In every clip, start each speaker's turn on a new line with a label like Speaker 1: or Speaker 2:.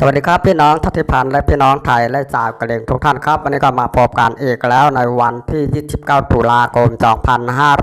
Speaker 1: สวัสดีครับพี่น้องทัติพันธ์และพี่น้องไทยและชาวกะเหรี่ยงทุกท่านครับ วันนี้ก็มาพบกันอีกแล้วในวันที่ 29 ตุลาคม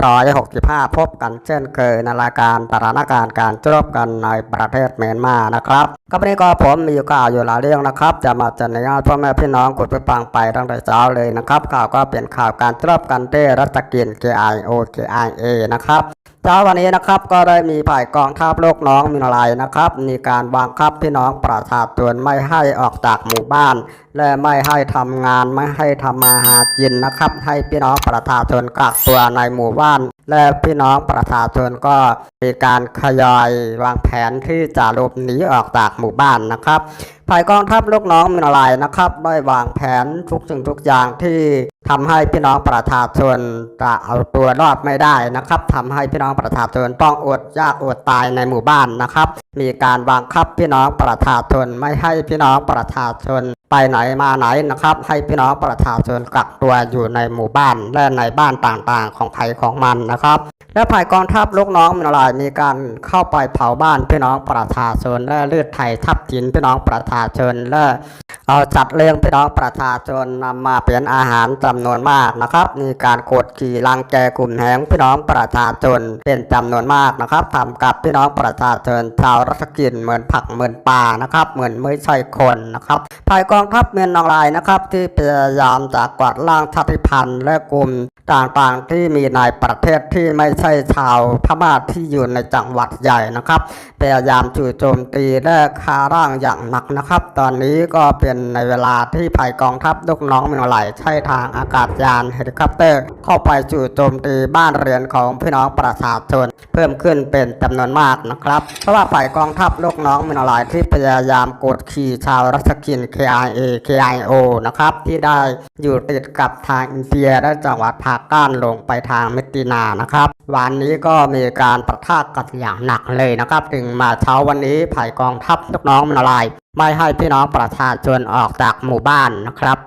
Speaker 1: 2565 พบกันเช่นเคยในรายการสถานการณ์การจรบกันในประเทศเมียนมานะครับก็วันนี้ก็ผมมีข่าวอยู่หลายเรื่องนะครับ จะมาเสนอให้พ่อแม่พี่น้องกดไปฟังไปตั้งแต่เช้าเลยนะครับข่าวก็เป็นข่าวการจรบกันที่รัฐกิน KIO KIA นะครับ เช้าวันนี้นะครับก็ได้มีฝ่ายกองทัพโลกน้องมินลายนะครับ มีการบังคับพี่น้องประชาชนไม่ให้ออกจากหมู่บ้าน และไม่ให้ทำงานไม่ให้ทำมาหากินนะครับ ให้พี่น้องประชาชนกักตัวในหมู่บ้าน และพี่น้องประชาชนก็มีการขยายวางแผนที่จะหลบหนีออกจากหมู่บ้านนะครับฝ่ายกองทัพลูกน้องมินลายนะครับได้วางแผนทุกสิ่งทุกอย่างที่ ทำให้พี่น้องประชาชนจะเอาตัวรอดไม่ได้นะครับทำให้พี่น้องประชาชนต้องอดยากอดตายในหมู่บ้านนะครับ มีการบังคับพี่น้องประชาชนไม่ให้พี่น้องประชาชนไปไหนมาไหนนะครับ ให้พี่น้องประชาชนกักตัวอยู่ในหมู่บ้านและในบ้านต่างๆ ของใครของมันนะครับ และฝ่ายกองทัพลูกน้องมินลายมีการเข้าไปเผาบ้านพี่น้องประชาชนและเลือดไทยทับจินพี่น้องประชาชนและเอาจัดเลี้ยงพี่น้องประชาชนนำมาเป็นอาหารจำนวนมากนะครับ มีการกดขี่รังแกกลุ่มแหงพี่น้องประชาชนเป็นจำนวนมากนะครับทำกับพี่น้องประชาชนชาวรัฐกินเหมือนผักเหมือนปลานะครับเหมือนไม่ใช่คนนะครับฝ่ายกองทัพเมียนนองรายนะครับ ที่พยายามจะกวาดล้างชาติพันธุ์และกลุ่มต่างๆที่มีในประเทศที่ไม่ใช่ชาวพม่าที่อยู่ในจังหวัดใหญ่นะครับพยายามจู่โจมตีและฆ่าร่างอย่างหนักนะครับ ตอนนี้ก็เป็นในเวลาที่ภายกองทัพลูกน้องเมินไหลายใช้ทางอากาศยานเฮลิคอปเตอร์ เข้าไปจู่โจมตีบ้านเรือนของพี่น้องประชาชน เพิ่มขึ้นเป็นจำนวนมากนะครับ เพราะว่าฝ่ายกองทัพลูกน้องมินไหลที่พยายามกดขี่ชาวรัสกิน KIA KIO นะครับ ที่ได้อยู่ติดกับทางอินเดียและจังหวัดภาคก้านลงไปทางเมตินานะครับ วันนี้ก็มีการประทะกันอย่างหนักเลยนะครับ ถึงมาเช้าวันนี้ฝ่ายกองทัพลูกน้องมินไหลไม่ให้พี่น้องประชาชนออกจากหมู่บ้านนะครับ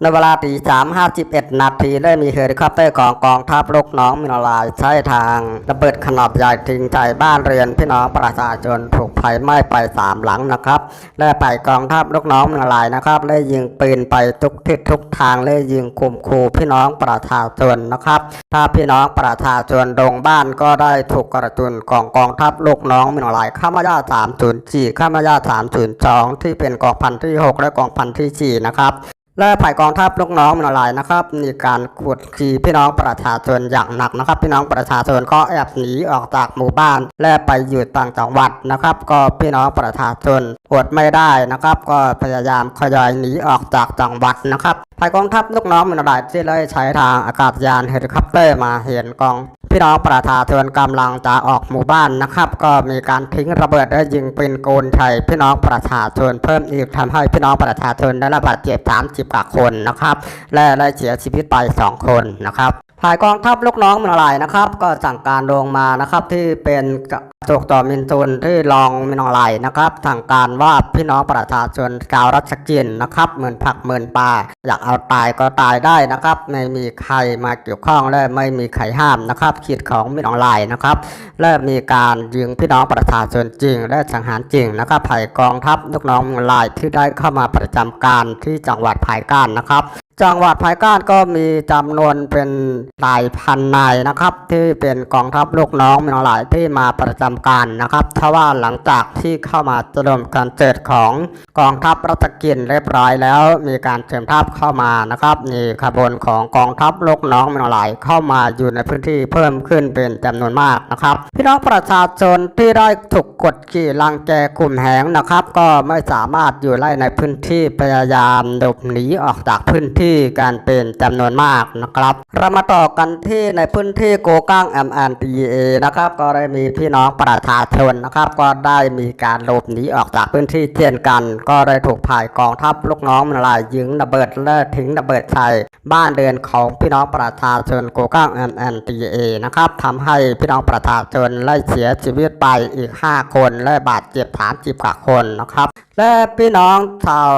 Speaker 1: ในเวลาตีสามห้าสิบเอ็ดนาทีได้มีเฮลิคอปเตอร์ของกองทัพลูกน้องมินลายใช้ทางระเบิดขนาดใหญ่ทิ้งใจบ้านเรือนพี่น้องประชาชนถูกไฟไหม้ไปสามหลังนะครับและไปกองทัพลูกน้องมินลายนะครับได้ยิงปืนไปทุกทิศทุกทางและยิงข่มขู่พี่น้องประชาชนนะครับ ถ้าพี่น้องประชาชนลงบ้านก็ได้ถูกกระตุนของกองทัพลูกน้องมินลายข้ามายาสามศูนย์สี่ข้ามายาสามศูนย์สองที่เป็นกองพันที่หกและกองพันที่สี่นะครับ และฝ่ายกองทัพลูกน้องมินลายนะครับ มีการขุดขี่พี่น้องประชาชนอย่างหนักนะครับ พี่น้องประชาชนก็แอบหนีออกจากหมู่บ้าน และไปอยู่ต่างจังหวัดนะครับ ก็พี่น้องประชาชนอดไม่ได้นะครับ ก็พยายามขยายหนีออกจากจังหวัดนะครับฝ่ายกองทัพลูกน้องมินลายที่ได้ใช้ทางอากาศยานเฮลิคอปเตอร์มาเห็นกอง พี่น้องประชาชนกำลังจะออกหมู่บ้านนะครับ ก็มีการทิ้งระเบิดและยิงปืนโกนใส่พี่น้องประชาชนเพิ่มอีกทำให้พี่น้องประชาชนได้รับบาดเจ็บ 30 กว่าคนนะครับ และได้เสียชีวิตไป 2 คนนะครับ ฝ่ายกองทัพลูกน้องมินลายนะครับ ก็สั่งการลงมานะครับที่เป็นกระจกต่อมินทุนที่รองมินลายนะครับสั่งการว่าพี่น้องประชาชนกาวรัชกินนะครับเหมือนผักเหมือนปลาอยากเอาตายก็ตายได้นะครับ ไม่มีใครมาเกี่ยวข้องและไม่มีใครห้ามนะครับขีดของมินลายนะครับและมีการยิงพี่น้องประชาชนจริง และสังหารจริงนะครับภายกองทัพลูกน้องมินลายที่ได้เข้ามาประจำการที่จังหวัดภายกานนะครับ จังหวัดภายก้านก็มีจำนวนเป็นหลายพันนายนะครับ ที่เป็นกองทัพลูกน้องมินหลายที่มาประจำการนะครับทว่าหลังจากที่เข้ามาจรวมการเจิดของกองทัพรัตกินเรียบร้อยแล้ว มีการเสริมทัพเข้ามานะครับมีขบวนของกองทัพลูกน้องมินหลายเข้ามาอยู่ในพื้นที่เพิ่มขึ้นเป็นจำนวนมากนะครับพี่น้องประชาชนที่ได้ถูกกดขี่ลังแกกลุ่มแหงนะครับ ก็ไม่สามารถอยู่ไล่ในพื้นที่พยายามหลบหนีออกจากพื้นที่ที่การเป็นจำนวนมากนะครับ เรามาต่อกันที่ในพื้นที่โกก้าง MNDA นะครับ ก็ได้มีพี่น้องประชาชนนะครับ ก็ได้มีการหลบหนีออกจากพื้นที่เช่นกัน ก็ได้ถูกผ่ายกองทัพลูกน้องมันลายยิงระเบิดและทิ้งระเบิดใส่บ้านเรือนของพี่น้องประชาชนโกก้าง MNDA นะครับทำให้พี่น้องประชาชนไล่เสียชีวิตไปอีก 5 คนและบาดเจ็บ30กว่าคนนะครับและพี่น้องชาว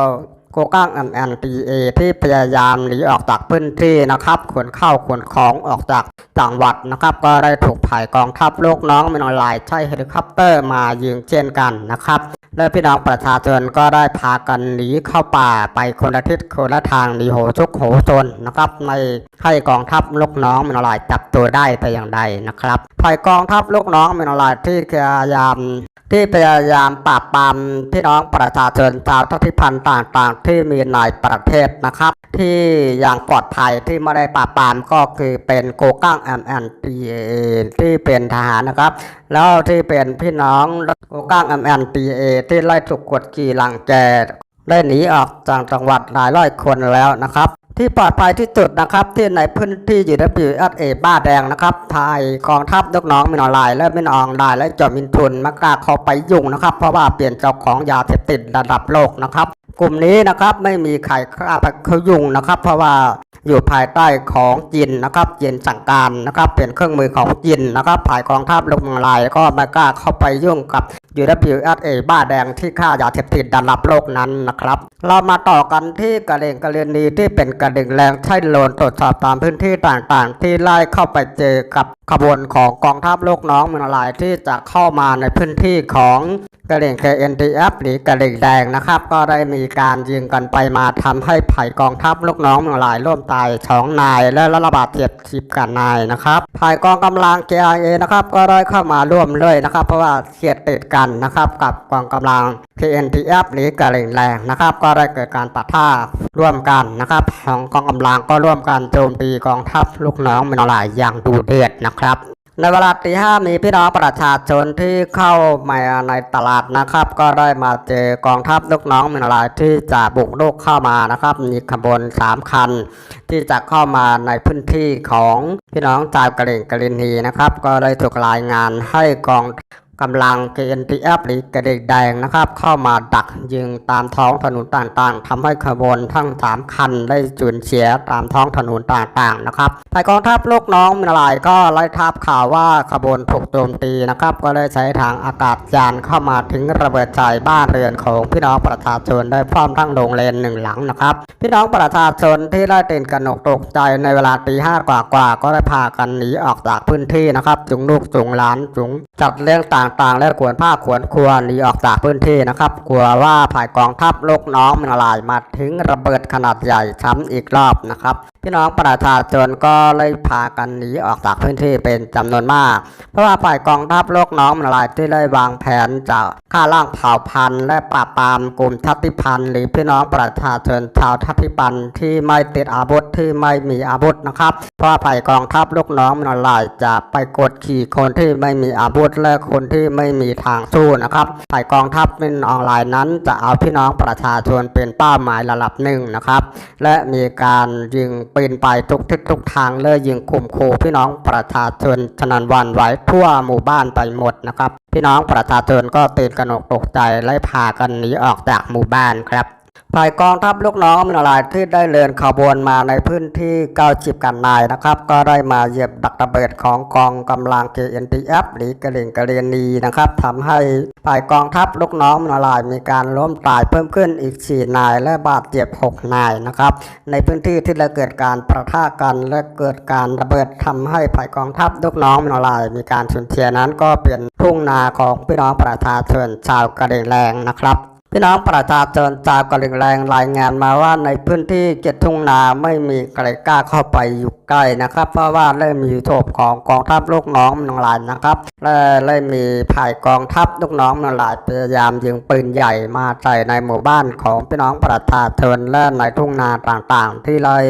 Speaker 1: โกก้าง MNDA ที่พยายามหนีออกจากพื้นที่นะครับขนเข้าขนของออกจากจังหวัดนะครับ ก็ได้ถูกผ่ายกองทัพลูกน้องมินออนลน์ใช้เฮลิคอปเตอร์มายิงเช่นกันนะครับและพี่น้องประชาชนก็ได้พากันหนีเข้าป่าไปคนละทิศคนละทางหนีโหชุกโหจนนะครับในให้กองทัพลูกน้องมินอลายจับตัวได้แต่อย่างใดนะครับฝ่ายกองทัพลูกน้องมินอลายที่พยายาม ที่พยายามปราบปรามพี่น้องประชาชนชาวทัพพิพันธ์ต่างๆ ที่มีในประเทศนะครับ ที่อย่างปลอดภัยที่ไม่ได้ปราบปรามก็คือเป็นโกก้างแอมแอนตีที่เป็นทหารนะครับ แล้วที่เป็นพี่น้องโกก้างแอมแอนตีเอที่ไล่ถูกกดขี่หลังแกได้หนีออกจากจังหวัดหลายร้อยคนแล้วนะครับ ที่ปลอดภัยที่สุดนะครับ ที่ในพื้นที่อยู่ในปีอสเอบ้าแดงนะครับไทยกองทัพลูกน้องมินออนไลน์และมินออนไลน์และจอมินทุนมากกล้าเข้าไปยุ่งนะครับ เพราะว่าเปลี่ยนเจ้าของยาเสพติดระดับโลกนะครับ กลุ่มนี้นะครับไม่มีใครกล้าไปเขายุ่งนะครับ เพราะว่าอยู่ภายใต้ของจีนนะครับจีนสั่งการนะครับเป็นเครื่องมือของจีนนะครับฝ่ายกองทัพลูกน้องลน์ก็ไม่กล้าเข้าไปยุ่งกับ UWSA บ้าแดงที่ฆ่ายาเสพติดระดับโลกนั้นนะครับ เรามาต่อกันที่กระเด็งกระเรียนีที่เป็นกระดิ่งแรงใช้โลนตรวจสอบตามพื้นที่ต่างๆ ที่ไล่เข้าไปเจอกับขบวนของกองทัพโลกน้องเมืองลายที่จะเข้ามาในพื้นที่ของ กระเด่ง KNDF หรือกระเด่งแดงนะครับ ก็ได้มีการยิงกันไปมาทำให้ไผ่กองทัพลูกน้องเมืองลายร่วมตายสองนาย และระบาดเจ็บสิบกันนายนะครับไผ่กองกำลัง KIA นะครับก็ได้เข้ามาร่วมเลยนะครับ เพราะว่าเขียดติดกันนะครับกับกองกำลัง KNDF หรือกระเด่งแรงนะครับ ก็ได้เกิดการปะทะร่วมกันนะครับของกองกำลังก็ร่วมกันโจมตีกองทัพลูกน้องเมืองลายอย่างดูเดือดนะครับ ในเวลาตีห้ามีพี่น้องประชาชนที่เข้ามาในตลาดนะครับ ก็ได้มาเจอกองทัพลูกน้องมืองลายที่จะบุกลุกเข้ามานะครับ มีขบวนสามคัน ที่จะเข้ามาในพื้นที่ของพี่น้องจาวกะเหรี่ยงกะลินีนะครับ ก็ได้ถูกรายงานให้กอง กำลัง KNTF หรือกระเด็กแดงนะครับ เข้ามาดักยิงตามท้องถนนต่างๆทำให้ขบวนทั้งสามคันได้สูญเสียตามท้องถนนต่างๆนะครับแต่กองทัพลูกน้องมินลายก็ไล่ทับข่าวว่าขบวนถูกโจมตีนะครับ ก็ได้ใช้ทางอากาศยานเข้ามาถึงระเบิดใจบ้านเรือนของพี่น้องประชาชนได้พร้อมทั้งโรงเรียนหนึ่งหลังนะครับ พี่น้องประชาชนที่ได้ตื่นกระหนกตกใจในเวลาตีห้ากว่าๆก็ได้พากันหนีออกจากพื้นที่นะครับจุงลูกจุงหลานจุงจัดเลี้ยงต่างๆ และขวนผ้าขวนครัวหนีออกจากพื้นที่นะครับ กลัวว่าฝ่ายกองทัพลูกน้องมันลายมาถึงระเบิดขนาดใหญ่ช้ำอีกรอบนะครับ พี่น้องประชาชนก็เลยพากันหนีออกจากพื้นที่เป็นจำนวนมาก เพราะว่าฝ่ายกองทัพลูกน้องมันลายที่ได้วางแผนจะฆ่าล้างเผ่าพันธุ์ และปราบปรามกลุ่มทัติพันธ์หรือพี่น้องประชาชนชาวทัติพันธ์ที่ไม่ติดอาวุธที่ไม่มีอาวุธนะครับ เพราะว่าฝ่ายกองทัพลูกน้องมันลายจะไปกดขี่คนที่ไม่มีอาวุธและคนที่ไม่มีทางสู้นะครับฝ่ายกองทัพเป็นออนไลน์นั้น จะเอาพี่น้องประชาชนเป็นเป้าหมายระดับหนึ่งนะครับ และมีการยิงปืนไปทุกทิศทุกทางเลยยิงข่มขู่พี่น้องประชาชนชนันวันไหวทั่วหมู่บ้านไปหมดนะครับ พี่น้องประชาชนก็ตื่นกระหนกตกใจและพากันหนีออกจากหมู่บ้านครับ ฝ่ายกองทัพลูกน้องมินลายที่ได้เดินขบวนมาในพื้นที่90กันนายนะครับ ก็ได้มาเหยียบดักระเบิดของกองกำลัง KNTF หรือกระเหรี่ยงกระเรียนีนะครับทำให้ฝ่ายกองทัพลูกน้องมินลายมีการล้มตายเพิ่มขึ้นอีก 4 นาย และบาดเจ็บ 6 นายนะครับ ในพื้นที่ที่ได้เกิดการประทะกันและเกิดการระเบิดทำให้ฝ่ายกองทัพลูกน้องมินลายมีการสูญเสียนั้นก็เป็นทุ่งนาของพี่น้องประชาชนชาวกระเดียงแรงนะครับ พี่น้องประชาชนชาวกะเหรี่ยงแรงรายงานมาว่าในพื้นที่เจ็ดทุ่งนาไม่มีใครกล้าเข้าไปอยู่ใกล้นะครับ เพราะว่าเริ่มมีโถบของกองทัพลูกน้องมืองลายนะครับและเริ่มมีภายกองทัพลูกน้องมืองลายพยายามยิงปืนใหญ่มาใส่ในหมู่บ้านของพี่น้องประชาชนและในทุ่งนาต่างๆ ที่เลย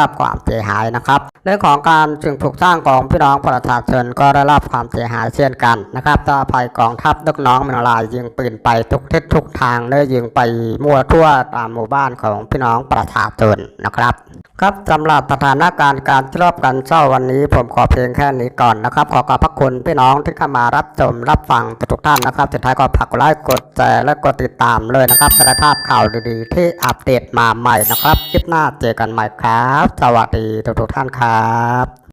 Speaker 1: รับความเสียหายนะครับเรื่องของการจึงถูกสร้างของพี่น้องประชาชนก็ได้รับความเสียหายเช่นกันนะครับถ้าภายกองทัพลูกน้องมืองลายยิงปืนไปทุกทิศทุกทางและยิงไปมั่วทั่วตามหมู่บ้านของพี่น้องประชาชนนะครับ ครับสำหรับสถานการณ์การรอบกันเช้าวันนี้ ผมขอเพียงแค่นี้ก่อนนะครับ ขอขอบพระคุณพี่น้องที่เข้ามารับชมรับฟังทุกท่านนะครับสุดท้ายก็ฝากกดไลค์กดแชร์และกดติดตามเลยนะครับจะได้ภาพข่าวดีๆ ที่อัปเดตมาใหม่นะครับคลิปหน้าเจอกันใหม่ครับ สวัสดีทุกๆท่านครับ